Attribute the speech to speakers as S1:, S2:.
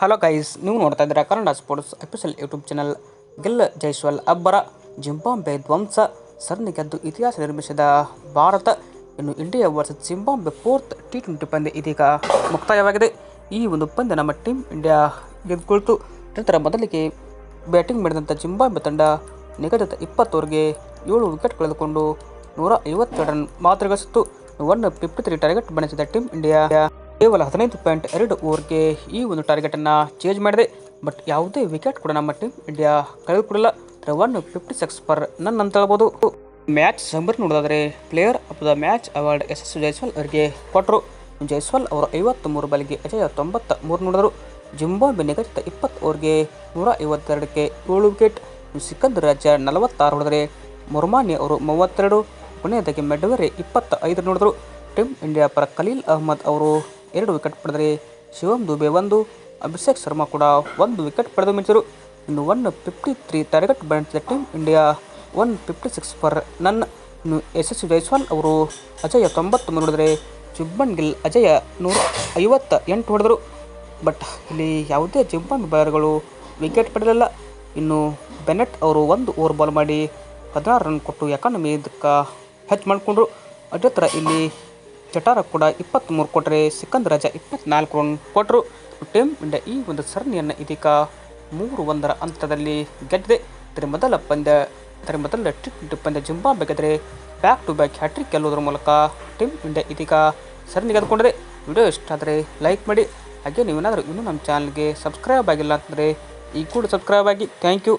S1: Hello guys ನೀವು ನೋಡ್ತಾ ಇದ್ದೀರಾ Kannada sports official YouTube channel Gill Jaiswal ಅಬ್ಬರ ಜಿಂಬಾಂಬೆ ಧ್ವಂಸ, ಸರಣಿ ಗೆದ್ದು ಇತಿಹಾಸ ನಿರ್ಮಿಸಿದ ಭಾರತ. ಇನ್ನು India versus Zimbabwe fourth T twenty ಪಂದ್ಯ ಇದೀಗ ಮುಕ್ತಾಯವಾಗಿದೆ. ಈ ಒಂದು ಪಂದ್ಯ ನಮ್ಮ ಟೀಮ್ ಇಂಡಿಯಾ ಗೆದ್ದುಕೊಳ್ತು ನಂತರ ಮೊದಲಿಗೆ ಬ್ಯಾಟಿಂಗ್ ಮಾಡಿದಂಥ ಜಿಂಬಾಂಬೆ ತಂಡ ನಿಗದಿತ ಇಪ್ಪತ್ತೋವರೆಗೆ ಏಳು ವಿಕೆಟ್ ಕಳೆದುಕೊಂಡು ನೂರ ಐವತ್ತೆರಡು ರನ್ ಮಾತ್ರ ಗಳಿಸಿತ್ತು. ಒನ್ ಫಿಫ್ಟಿ ಟಾರ್ಗೆಟ್ ಬಣಿಸಿದ ಟೀಮ್ ಇಂಡಿಯಾ ಕೇವಲ ಹದಿನೈದು ಪಾಯಿಂಟ್ ಎರಡು ಓವರ್ಗೆ ಈ ಒಂದು ಟಾರ್ಗೆಟನ್ನು ಚೇಂಜ್ ಮಾಡಿದೆ. ಬಟ್ ಯಾವುದೇ ವಿಕೆಟ್ ಕೂಡ ನಮ್ಮ team India ಕಳೆದುಕೊಡಿಲ್ಲ. One fifty six for none ಅಂತ ಹೇಳ್ಬೋದು. ಮ್ಯಾಚ್ ಸಂಬರ್ ನೋಡೋದಾದರೆ player of the match award S S Jaiswal ಅವರಿಗೆ ಕೊಟ್ಟರು ಜೈಸ್ವಾಲ್ ಅವರು ಐವತ್ತು ಮೂರು ಬಾಲಿಗೆ ಅಜಯ ತೊಂಬತ್ತ ಮೂರು ನೋಡಿದರು. ಜಿಂಬಾಬ್ವೆ ನಿಗದಿತ ಇಪ್ಪತ್ತು ಓವರ್ಗೆ ನೂರ ಐವತ್ತೆರಡಕ್ಕೆ ಏಳು ವಿಕೆಟ್. ಸಿಕಂದರ್ ರಾಜ್ಯ ನಲವತ್ತಾರು ಹೊಡೆದರೆ ಮೊರ್ಮಾನಿ ಅವರು ಮೂವತ್ತೆರಡು. ಕೊನೆಯದಾಗಿ ಮೆಡವರೆ ಇಪ್ಪತ್ತ ಐದು ನೋಡಿದರು. ಟೀಮ್ ಇಂಡಿಯಾ ಪರ ಖಲೀಲ್ ಅಹ್ಮದ್ ಅವರು ಎರಡು ವಿಕೆಟ್ ಪಡೆದರೆ ಶಿವಂ ದುಬೆ ಒಂದು, ಅಭಿಷೇಕ್ ಶರ್ಮಾ ಕೂಡ ಒಂದು ವಿಕೆಟ್ ಪಡೆದು ಮಿಂಚರು. ಇನ್ನು one fifty three target band team India one fifty six for none ಇನ್ನು ಯಶಸ್ವಿ ಜೈಸ್ವಾಲ್ ಅವರು ಅಜಯ ತೊಂಬತ್ತು ನೋಡಿದರೆ ಜುಬ್ಬನ್ ಗಿಲ್ ಅಜಯ ನೂರ ಐವತ್ತ ಎಂಟು ಹೊಡೆದರು. ಬಟ್ ಇಲ್ಲಿ ಯಾವುದೇ ಜುಬ್ಬನ್ ಬಾಲರ್ಗಳು ವಿಕೆಟ್ ಪಡೆಯಲಿಲ್ಲ ಇನ್ನು ಬೆನೆಟ್ ಅವರು ಒಂದು ಓವರ್ ಬಾಲ್ ಮಾಡಿ ಹದಿನಾರು ರನ್ ಕೊಟ್ಟು ಎಕಾನಮಿ ಇದಕ್ಕೆ ಹೆಚ್ಚು ಮಾಡಿಕೊಂಡ್ರು. ಅದೇ ಥರ ಇಲ್ಲಿ ಚಟಾರ ಕೂಡ ಇಪ್ಪತ್ತ್ಮೂರು ಕೊಟ್ಟರೆ ಸಿಕಂದ್ ರಾಜ ಇಪ್ಪತ್ನಾಲ್ಕು ರನ್ ಕೊಟ್ಟರು ಟೀಮ್ ಇಂಡಿಯಾ ಈ ಒಂದು ಸರಣಿಯನ್ನು ಇದೀಗ ಮೂರು ಒಂದರ ಅಂತರದಲ್ಲಿ ಗೆದ್ದಿದೆ. ಇದರ ಮೊದಲ ಪಂದ್ಯ ಇದರ ಮೊದಲ ಟಿ ಪಂದ್ಯ ಜಿಂಬಾಬ್ವೆ ಗೆದ್ದರೆ back to back hat trick ಗೆಲ್ಲುವುದರ ಮೂಲಕ ಟೀಮ್ ಇಂಡಿಯಾ ಇದೀಗ ಸರಣಿ ಗೆದ್ದುಕೊಂಡಿದೆ ವಿಡಿಯೋ ಇಷ್ಟ ಆದರೆ ಲೈಕ್ ಮಾಡಿ. ಹಾಗೆ ನೀವೇನಾದರೂ ಇನ್ನೂ ನಮ್ಮ ಚಾನಲ್ಗೆ ಸಬ್ಸ್ಕ್ರೈಬ್ ಆಗಿಲ್ಲ ಅಂತಂದರೆ ಈಗ ಕೂಡ ಸಬ್ಸ್ಕ್ರೈಬ್ ಆಗಿ. Thank you